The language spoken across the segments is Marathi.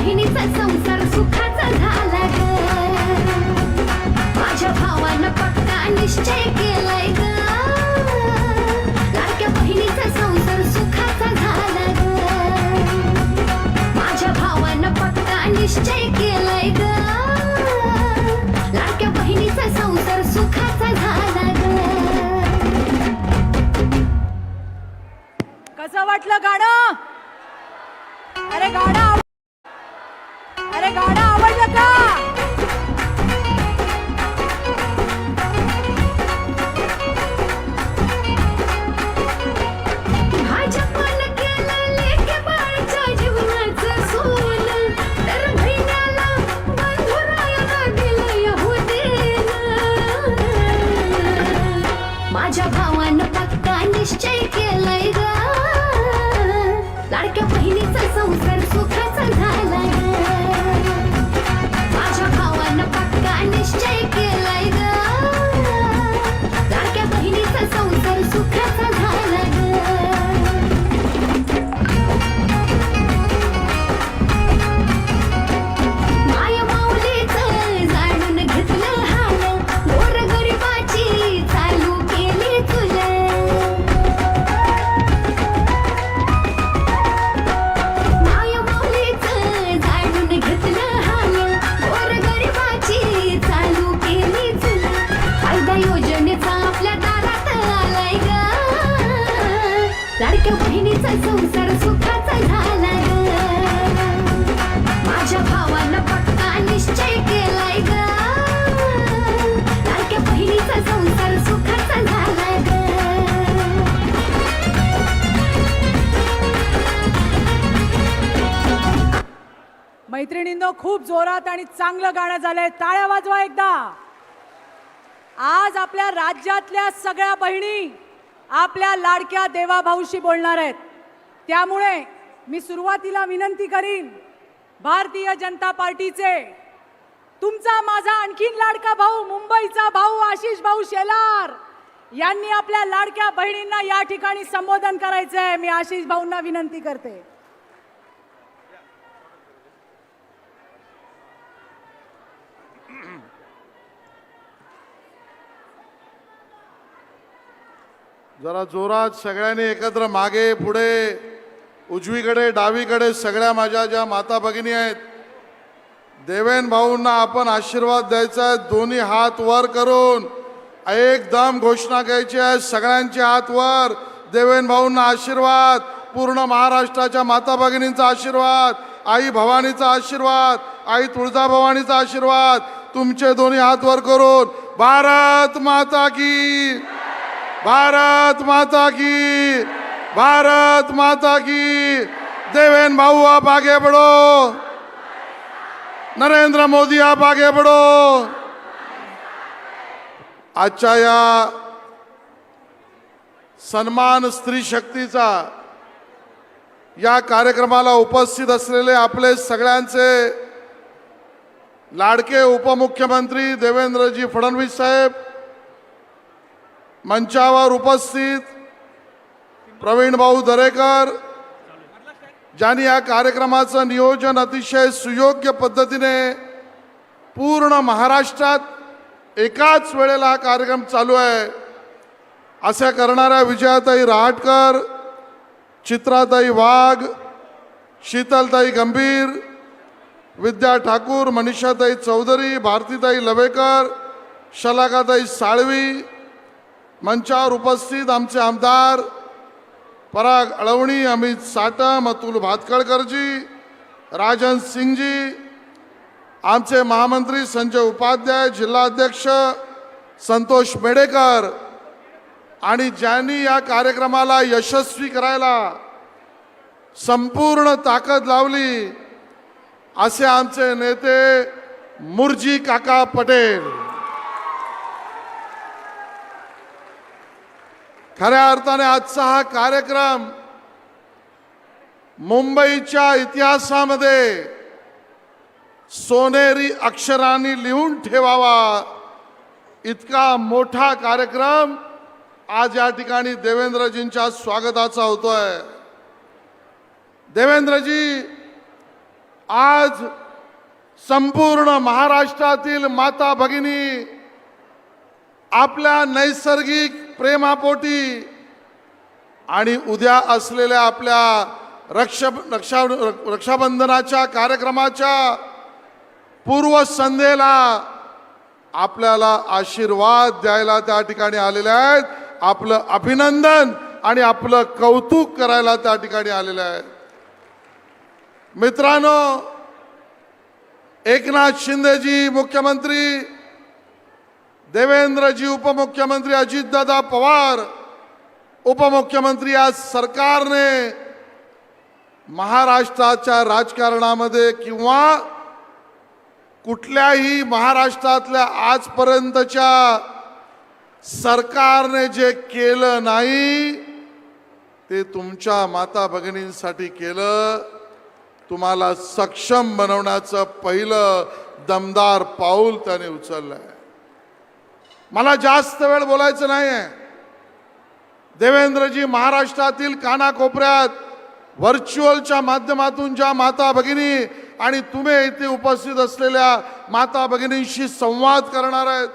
बहिणीचा संसार सुखाचा झाला ग. माझ्या भावानं पक्का निश्चय केलाय ग. लाडक्या बहिणीचा संसार सुखाचा झाला ग. माझ्या भावानं पक्का निश्चय केलाय ग. लाडक्या बहिणीचा संसार सुखाचा झाला ग. कसं वाटलं गाणं? मैत्रिणींनो खूप जोरात आणि चांगलं गाणं झालंय. टाळ्या वाजवा एकदा. आज आपल्या राज्यातल्या सगळ्या बहिणी आपल्या लाडक्या देवाभाऊशी बोलणार आहेत. त्यामुळे मी सुरुवातीला विनंती करीन भारतीय जनता पार्टीचे तुमचा माझा आणखीन लाडका भाऊ मुंबईचा भाऊ आशिष भाऊ शेलार यांनी आपल्या लाडक्या बहिणींना या ठिकाणी संबोधन करायचं आहे मी आशिष भाऊंना विनंती करते. जरा जोरात सगळ्यांनी एकत्र मागे पुढे उजवीकडे डावीकडे सगळ्या माझ्या ज्या माता भगिनी आहेत देवेन भाऊंना आपण आशीर्वाद द्यायचा आहे. दोन्ही हात वर करून एकदम घोषणा घ्यायची आहे. सगळ्यांचे हात वर. देवेन भाऊंना आशीर्वाद. पूर्ण महाराष्ट्राच्या माता भगिनींचा आशीर्वाद. आई भवानीचा आशीर्वाद. आई तुळजाभवानीचा आशीर्वाद. तुमचे दोन्ही हात वर करून भारत माता की भारत माता की भारत माता की। देवेन भाऊ आप आगे बढ़ो। नरेंद्र मोदी आप आगे बढ़ो। आजच्या या सन्मान स्त्री शक्तीचा या कार्यक्रमाला उपस्थित असलेले आपले सगळ्यांचे लाडके उपमुख्यमंत्री देवेंद्रजी फडणवीस साहेब मंचावर उपस्थित प्रवीण भाऊ दरेकर ज्यांनी या कार्यक्रमाचं नियोजन अतिशय सुयोग्य पद्धतीने पूर्ण महाराष्ट्रात एकाच वेळेला हा कार्यक्रम चालू आहे. अशा करणाऱ्या विजयाताई रहाटकर चित्राताई वाघ शीतलताई गंभीर विद्या ठाकूर मनीषाताई चौधरी भारतीताई लवेकर शलाकाताई साळवी मंचावर उपस्थित आमचे आमदार पराग अळवणी अमित साटम अतुल भातखळकरजी राजन सिंगजी आमचे महामंत्री संजय उपाध्याय जिल्हाध्यक्ष संतोष मेडेकर आणि ज्यांनी या कार्यक्रमाला यशस्वी करायला संपूर्ण ताकद लावली असे आमचे नेते मुरजी काका पटेल. खऱ्या अर्थाने आजचा हा कार्यक्रम मुंबईच्या इतिहासामध्ये सोनेरी अक्षरांनी लिहून ठेवावा. इतका मोठा कार्यक्रम आज या ठिकाणी देवेंद्रजींच्या स्वागताचा होतोय. देवेंद्रजी आज संपूर्ण महाराष्ट्रातील माता भगिनी आपल्या नैसर्गिक प्रेमापोटी आणि उद्या असलेल्या आपल्या रक्षा रक्षा रक्षाबंधनाच्या कार्यक्रमाच्या पूर्वसंध्येला आपल्याला आशीर्वाद द्यायला त्या ठिकाणी आलेले आहेत. आपलं अभिनंदन आणि आपलं कौतुक करायला त्या ठिकाणी आलेले आहेत. मित्रांनो एकनाथ शिंदेजी मुख्यमंत्री देवेंद्रजी उपमुख्यमंत्री अजितदादा पवार उपमुख्यमंत्री आज सरकारने महाराष्ट्राच्या राजकारणामध्ये किंवा कुठल्याही महाराष्ट्रातल्या आजपर्यंतच्या सरकारने जे केलं नाही ते तुमच्या माता भगिनींसाठी केलं. तुम्हाला सक्षम बनवण्याचं पहिलं दमदार पाऊल त्याने उचललं आहे मला जास्त वेळ बोलायचं नाही आहे देवेंद्रजी महाराष्ट्रातील कानाकोपऱ्यात व्हर्च्युअलच्या माध्यमातून ज्या माता भगिनी आणि तुम्ही इथे उपस्थित असलेल्या माता भगिनींशी संवाद करणार आहेत.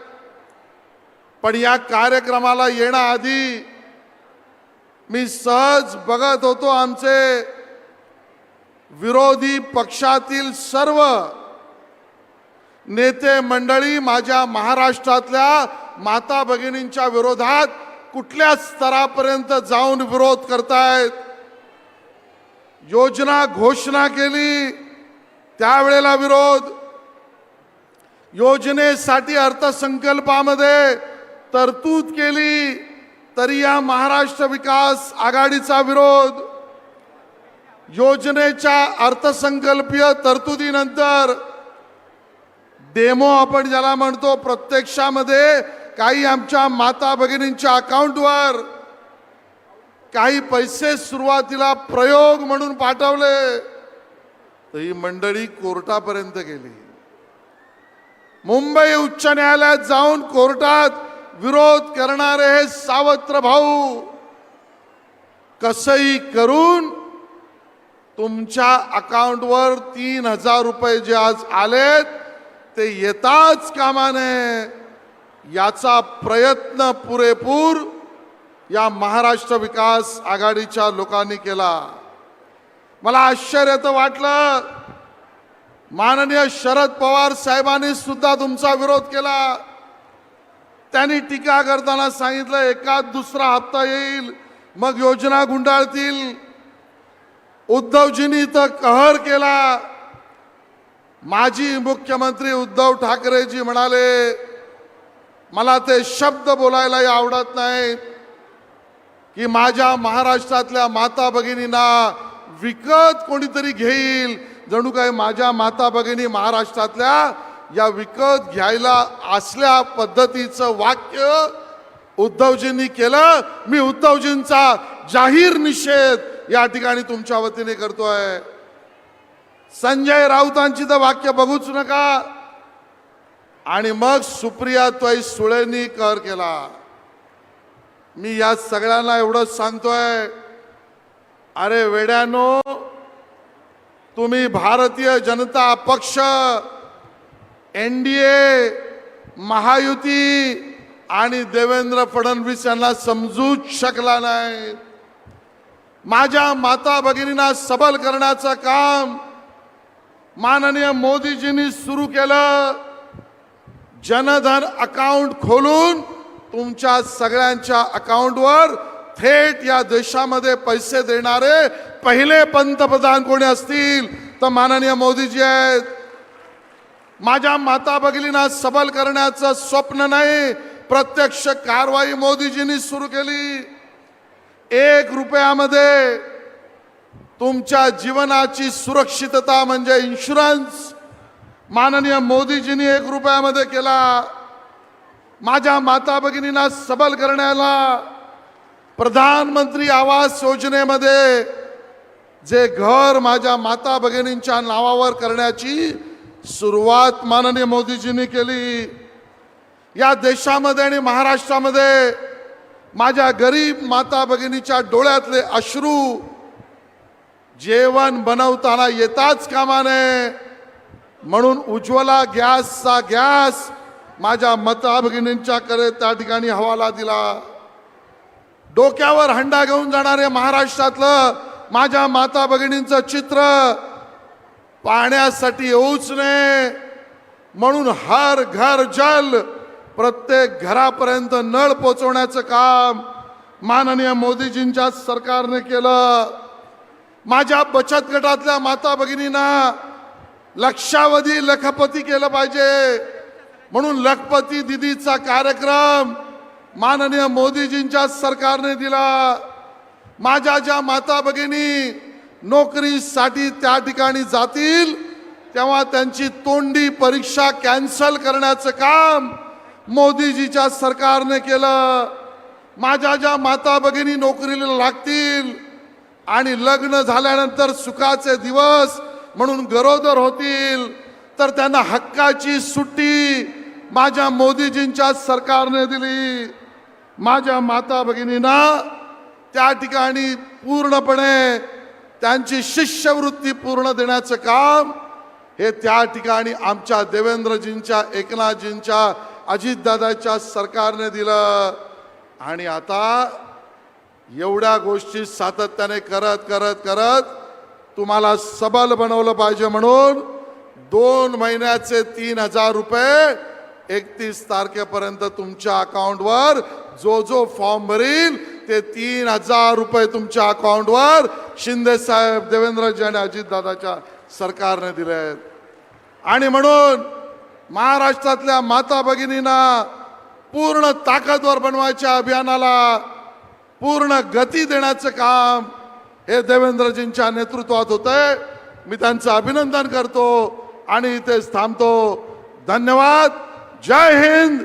पण या कार्यक्रमाला येण्याआधी मी सहज बघत होतो आमचे विरोधी पक्षातील सर्व नेते मंडळी माझ्या महाराष्ट्रातल्या माता भगिनींच्या विरोधात कुठल्या स्तरापर्यंत जाऊन विरोध करतायत? योजना घोषणा केली त्यावेळेला विरोध. योजनेसाठी अर्थसंकल्पामध्ये तरतूद केली तरी या महाराष्ट्र विकास आघाडीचा विरोध. योजनेच्या अर्थसंकल्पीय तरतुदीनंतर डेमो आपण ज्याला म्हणतो प्रत्यक्षामध्ये काही आमच्या माता भगिनींच्या अकाउंटवर काही पैसे सुरुवातीला प्रयोग म्हणून पाठवले तर ही मंडळी कोर्टापर्यंत गेली. मुंबई उच्च न्यायालयात जाऊन कोर्टात विरोध करणारे हे सावत्र भाऊ कसंही करून तुमच्या अकाउंटवर तीन हजार रुपये जे आज आलेत ते येताच कामा नये याचा प्रयत्न पुरेपूर या महाराष्ट्र विकास आघाडीच्या लोकांनी केला. मला आश्चर्य तर वाटलं. माननीय शरद पवार साहेबांनी सुद्धा तुमचा विरोध केला. त्यांनी टीका करताना सांगितलं एकाच दुसरा हप्ता येईल मग योजना गुंडाळतील. उद्धवजींनी तर कहर केला. माजी मुख्यमंत्री उद्धव ठाकरेजी म्हणाले मला ते शब्द बोलायलाही आवडत नाही की माझ्या महाराष्ट्रातल्या माता भगिनींना विकत कोणीतरी घेईल. जणू काय माझ्या माता भगिनी महाराष्ट्रातल्या या विकत घ्यायला असल्या पद्धतीचं वाक्य उद्धवजींनी केलं. मी उद्धवजींचा जाहीर निषेध या ठिकाणी तुमच्या वतीने करतोय. संजय राऊतांची तर वाक्य बघूच नका. आणि मग सुप्रिया त्वई सुळेंनी कर केला. मी या सगळ्यांना एवढंच सांगतोय. अरे वेड्यानो तुम्ही भारतीय जनता पक्ष एन डी ए महायुती आणि देवेंद्र फडणवीस यांना समजूच शकला नाही. माझ्या माता भगिनींना सबल करण्याचं काम माननीय मोदीजींनी सुरू केलं. जनधन अकाउंट खोलून तुमच्या सगळ्यांच्या अकाउंटवर थेट या देशामध्ये पैसे देणारे पहिले पंतप्रधान कोणी असतील तर माननीय मोदीजी आहेत. माझ्या माता भगिनींना सबल करण्याचं स्वप्न नाही प्रत्यक्ष कारवाई मोदीजींनी सुरू केली. एक रुपयामध्ये तुमच्या जीवनाची सुरक्षितता म्हणजे इन्शुरन्स माननीय मोदीजींनी एक रुपयामध्ये केला. माझ्या माता भगिनींना सबल करण्याला प्रधानमंत्री आवास योजनेमध्ये जे घर माझ्या माता भगिनींच्या नावावर करण्याची सुरुवात माननीय मोदीजींनी केली. या देशामध्ये आणि महाराष्ट्रामध्ये माझ्या गरीब माता भगिनीच्या डोळ्यातले अश्रू जेवण बनवताना येताच कामा नये म्हणून उज्ज्वला गॅसचा गॅस माझ्या माता भगिनींच्याकडे त्या ठिकाणी हवाला दिला. डोक्यावर हंडा घेऊन जाणारे महाराष्ट्रातलं माझ्या माता भगिनींचं चित्र पाहण्यासाठी येऊच नये. म्हणून हर घर जल प्रत्येक घरापर्यंत नळ पोचवण्याचं काम माननीय मोदीजींच्या सरकारने केलं. माझ्या बचत गटातल्या माता भगिनींना लक्षावधी लखपती केलं पाहिजे. म्हणून लखपती दिदीचा कार्यक्रम माननीय मोदीजींच्या सरकारने दिला. माझ्या ज्या माता भगिनी नोकरीसाठी त्या ठिकाणी जातील तेव्हा त्यांची तोंडी परीक्षा कॅन्सल करण्याचं काम मोदीजीच्या सरकारने केलं. माझ्या ज्या माता भगिनी नोकरीला लागतील आणि लग्न झाल्यानंतर सुखाचे दिवस म्हणून गरोदर होतील. तर त्यांना हक्काची सुट्टी माझ्या मोदीजींच्या सरकारने दिली. माझ्या माता भगिनींना त्या ठिकाणी पूर्णपणे त्यांची शिष्यवृत्ती पूर्ण देण्याचं काम हे त्या ठिकाणी आमच्या देवेंद्रजींच्या एकनाथजींच्या अजितदादाच्या सरकारने दिलं. आणि आता एवढ्या गोष्टी सातत्याने करत करत करत तुम्हाला सबल बनवलं पाहिजे म्हणून दोन महिन्याचे तीन हजार रुपये एकतीस तारखेपर्यंत तुमच्या अकाउंटवर जो जो फॉर्म भरील ते तीन हजार रुपये तुमच्या अकाउंटवर शिंदे साहेब देवेंद्रजी आणि अजितदादाच्या सरकारने दिले आहेत आणि म्हणून महाराष्ट्रातल्या माता भगिनींना पूर्ण ताकदवर बनवायच्या अभियानाला पूर्ण गती देण्याचं काम हे देवेंद्रजींच्या नेतृत्वात होतंय. मी त्यांचं अभिनंदन करतो आणि इथेच थांबतो. धन्यवाद. जय हिंद.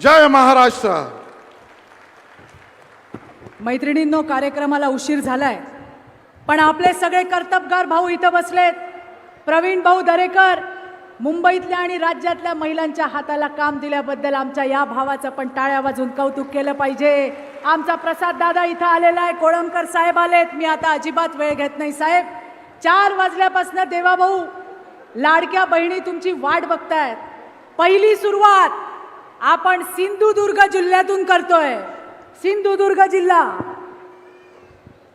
जय महाराष्ट्र. मैत्रिणींनो कार्यक्रमाला उशीर झालाय. पण आपले सगळे कर्तबगार भाऊ इथं बसलेत. प्रवीण भाऊ दरेकर मुंबईतल्या आणि राज्यातल्या महिलांच्या हाताला काम दिल्याबद्दल आमच्या या भावाचं पण टाळ्या वाजून कौतुक केलं पाहिजे. आमचा प्रसाद दादा इथं आलेला आहे. कोळंबकर साहेब आलेत. मी आता अजिबात वेळ घेत नाही साहेब. चार वाजल्यापासून देवाभाऊ लाडक्या बहिणी तुमची वाट बघतायत. पहिली सुरुवात आपण सिंधुदुर्ग जिल्ह्यातून करतोय. सिंधुदुर्ग जिल्हा.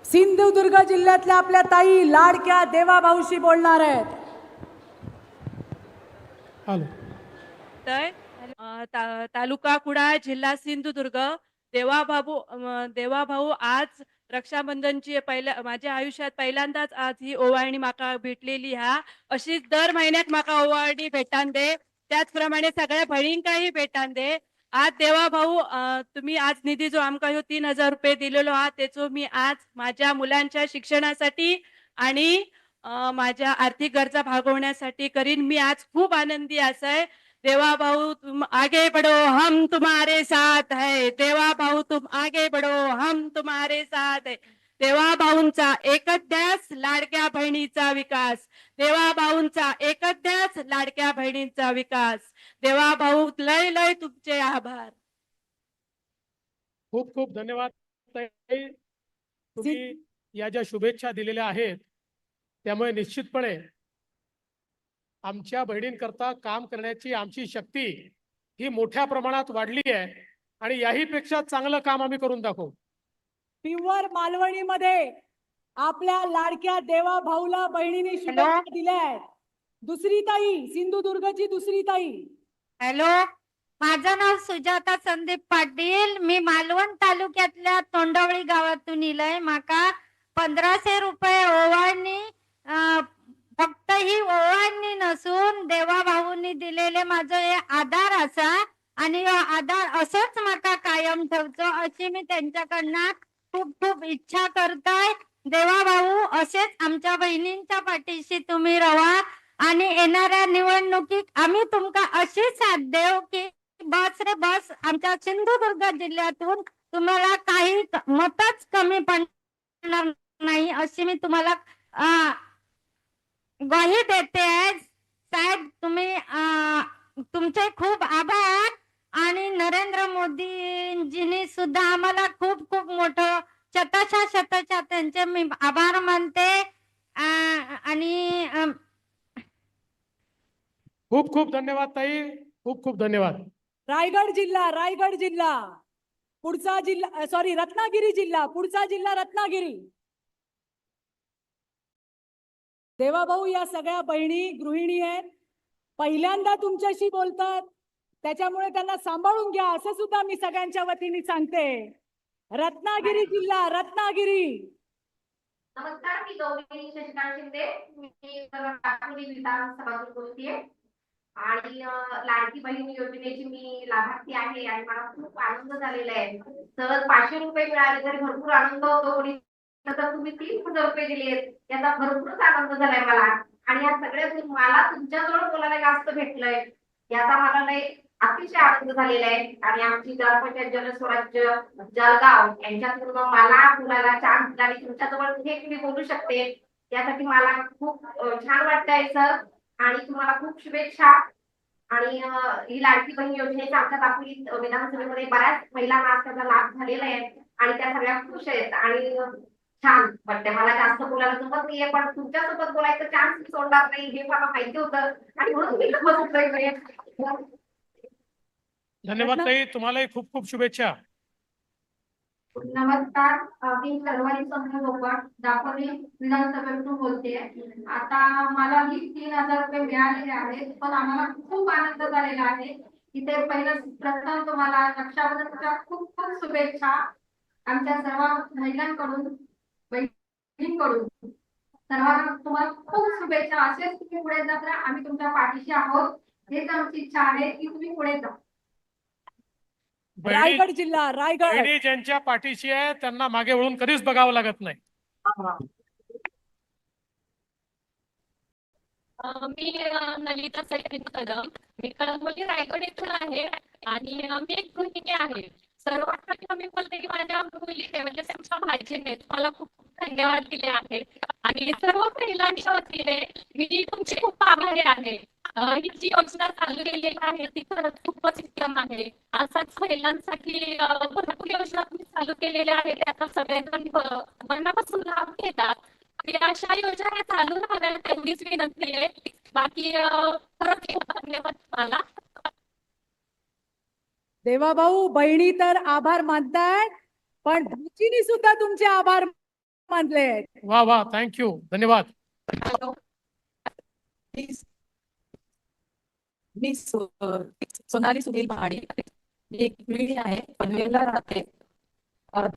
सिंधुदुर्ग जिल्ह्यातल्या आपल्या ताई लाडक्या देवाभाऊशी बोलणार आहेत. तालुका कुडाळ जिल्हा सिंधुदुर्ग. देवाभाऊ देवाभाऊ आज रक्षाबंधनची पहिल्या माझ्या आयुष्यात पहिल्यांदाच आज ही ओवाळणी माका भेटलेली हा. अशीच दर महिन्यात माका ओवाळणी भेटान दे. त्याचप्रमाणे सगळ्या बहिणींकाही भेटान दे. आज देवा भाऊ तुम्ही आज निधी जो आमका ह्यो तीन हजार रुपये दिलेलो आहात त्याचो मी आज माझ्या मुलांच्या शिक्षणासाठी आणि माझ्या आर्थिक गरजा भागवण्यासाठी करीन. मी आज खूप आनंदी असाय. देवा भाऊ तुम आगे बढ़ो हम तुम्हारे साथ है। देवा भाऊ तुम आगे बढ़ो हम तुम्हारे साथ है। देवा भाऊंचा एकच ध्यास लाडक्या बहिणीचा विकास। देवा भाऊंचा एकच ध्यास लाडक्या बहिणींचा विकास। देवा भाऊ लय लय तुमचे आभार. खूप खूप धन्यवाद ताई. तुम्ही या ज्या शुभेच्छा दिलेल्या आहेत त्यामुळे निश्चितपणे आमच्या बहिणींकरता काम करण्याची आमची शक्ती ही मोठ्या प्रमाणात वाढली आहे आणि याही पेक्षा चांगलं काम आम्ही करून दाखवू. प्युअर मालवणीमध्ये आपल्या लाडक्या देवा भाऊला बहिणीने शुभेच्छा दिल्या आहेत. दुसरी ताई सिंधुदुर्गची दुसरी ताई. हॅलो? माझं नाव सुजाता संदीप पाटील. मी मालवण तालुक्यातल्या तोंडवळी गावातून इलय. माका पंधराशे रुपये ओवाळणी अं, फक्त ही ओवाळणी नसून देवा भाऊंनी दिलेले माझं हे आधार असा आणि आधार असंच माका कायम ठेवचो अशी मी त्यांच्याकडनं खूप खूप इच्छा करतोय. देवा भाऊ असेच आमच्या बहिणींच्या पाठीशी तुम्ही राहा आणि येणाऱ्या निवडणुकीत आम्ही तुमका अशी साथ देऊ की बस रे बस आमच्या सिंधुदुर्ग जिल्ह्यातून तुम्हाला काही मतच कमी पडणार नाही अशी मी तुम्हाला ग्वाही देते साहेब तुम्ही तुमचे खूप आभार। आणि नरेंद्र मोदीजींनी सुद्धा आम्हाला खूप खूप मोठं शतशा शतशा त्यांचे मी आभार मानते. आणि खूप खूप धन्यवाद ताई. खूप खूप धन्यवाद. रायगड जिल्हा रायगड जिल्हा. पुढचा जिल्हा सॉरी रत्नागिरी जिल्हा. पुढचा जिल्हा रत्नागिरी. देवाभाऊ या सगळ्या बहिणी गृहिणी आहेत. पहिल्यांदा तुमच्याशी बोलतात. त्याच्यामुळे त्यांना सांभाळून घ्या. असं सुद्धा मी सगळ्यांच्या वतीने सांगते. रत्नागिरी जिल्हा रत्नागिरी. नमस्कार मी गौरी शशिकांत शिंदे. मी नागपुरी विधानसभातून बोलतेय. आणि लाडकी बहीण योजनेची मी लाभार्थी आहे आणि मला खूप आनंद झालेला आहे. सहज पाचशे रुपये मिळाले तरी भरपूर आनंद होतो. कोणी तर तुम्ही तीन हजार रुपये दिलेत याचा भरपूरच आनंद झालाय मला. आणि या सगळ्या मला तुमच्याजवळ बोलायला जास्त भेटलंय याचा मला लय अतिशय आनंद झालेला आहे. आणि आमची ग्रामपंचायत जनस्वराज्य जळगाव यांच्यातून मला बोलायला चान्स दिला आणि तुमच्याजवळ हे मी बोलू शकते. यासाठी मला खूप छान वाटतंय सर. आणि तुम्हाला खूप शुभेच्छा. आणि ही लाडकी बहीण योजनेचा आमच्या दाखवली विधानसभेमध्ये बऱ्याच महिलांना आज त्याचा लाभ झालेला आहे. आणि त्या सगळ्या खुश आहेत. आणि छान. वाटतंय मला जास्त बोलायला जमत नाहीये पण तुमच्यासोबत बोलायचं चान्स मी सोडणार नाही हे मला माहिती होतं. आणि म्हणून मी बसलोय धन्यवाद ताई तुम्हालाही खूप खूप शुभेच्छा. नमस्कार. मी सर्वांनी समूह गोपाळ दापोली विधानसभेतून बोलते आता मला ही तीन हजार रुपये मिळालेले आहेत पण आम्हाला खूप आनंद झालेला आहे. इथे पहिलं प्रथम तुम्हाला रक्षाबंधनच्या खूप खूप शुभेच्छा आमच्या सर्व महिलांकडून. सर्वांना तुम्हाला खूप शुभेच्छा. असेच तुम्ही पुढे जात राहा. आम्ही तुमच्या पाठीशी आहोत. हेच आमची इच्छा आहे की तुम्ही पुढे जा. रायगड जिल्हा रायगड. बहिणी ज्यांच्या पाठीशी आहे त्यांना मागे वळून कधीच बघावं लागत नाही. अं, मी अं, नलिता सैनिक कदम मी कळंबोली रायगड येथून आहे आणि अं, मी एक गृहिणी आहे. सर्वात प्रथम मी बोलते की माझ्या मुलीने म्हणजे आमच्या भाजीने तुम्हाला खूप खूप धन्यवाद दिले आहे. आणि सर्व महिलांच्या वतीने मी तुमची खूप आभारी आहे. ही जी योजना चालू केलेली आहे ती खरंच खूपच उत्तम आहे. असाच महिलांसाठी भरपूर योजना तुम्ही चालू केलेल्या आहेत त्याचा सगळेजण मनापासून लाभ घेतात. आणि अशा योजना चालू राहाव्यात तेवढीच विनंती आहे. बाकी खरंच धन्यवाद तुम्हाला. देवाभाऊ बहिणी तर आभार मानतायत पण भाचीनी सुद्धा तुमचे आभार मानले आहेत वा वा थँक्यू धन्यवाद. मी सोनाली सुनील पहाडे मी एक गृहिणी आहे पनवेलला राहते.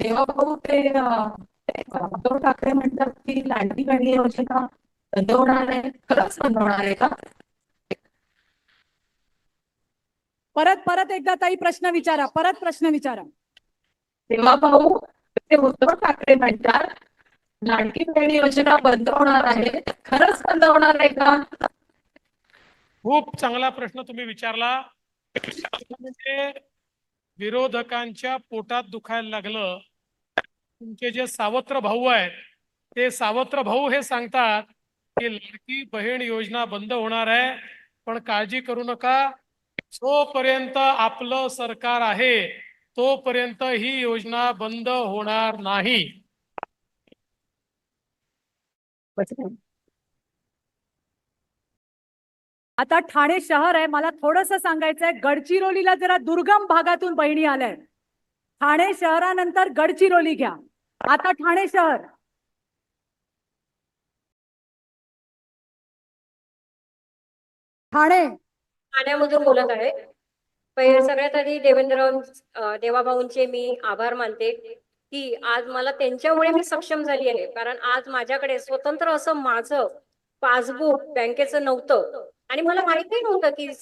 देवाभाऊ ते उद्धव ठाकरे म्हणतात की लाडकी बहिणी योजना बंद होणार आहे. खरंच बंद होणार आहे का? परत परत एकदा ताई प्रश्न विचारा परत प्रश्न विचारा. देवाभाऊ ते उद्धव ठाकरे म्हणतात लाडकी बहिणी योजना बंद होणार आहे खरंच बंद होणार आहे का? खूप चांगला प्रश्न तुम्ही विचारला. म्हणजे विरोधकांच्या पोटात दुखायला लागलं. तुमचे जे सावत्र भाऊ आहेत ते सावत्र भाऊ हे सांगतात की लाडकी बहीण योजना बंद होणार आहे पण काळजी करू नका जोपर्यंत आपलं सरकार आहे तोपर्यंत ही योजना बंद होणार नाही. आता ठाणे शहर आहे मला थोडस सांगायचंय गडचिरोलीला जरा दुर्गम भागातून बहिणी आल्या ठाणे शहरानंतर गडचिरोली घ्या. आता ठाणे शहर. ठाणे. ठाण्यामधून बोलत आहे. पहिले सगळ्यात आधी देवेंद्र अं, देवाभाऊंचे मी आभार मानते की आज मला त्यांच्यामुळे मी सक्षम झाली आहे. कारण आज माझ्याकडे स्वतंत्र असं माझं पासबुक बँकेचं नव्हतं. आणि मला माहिती नव्हतं की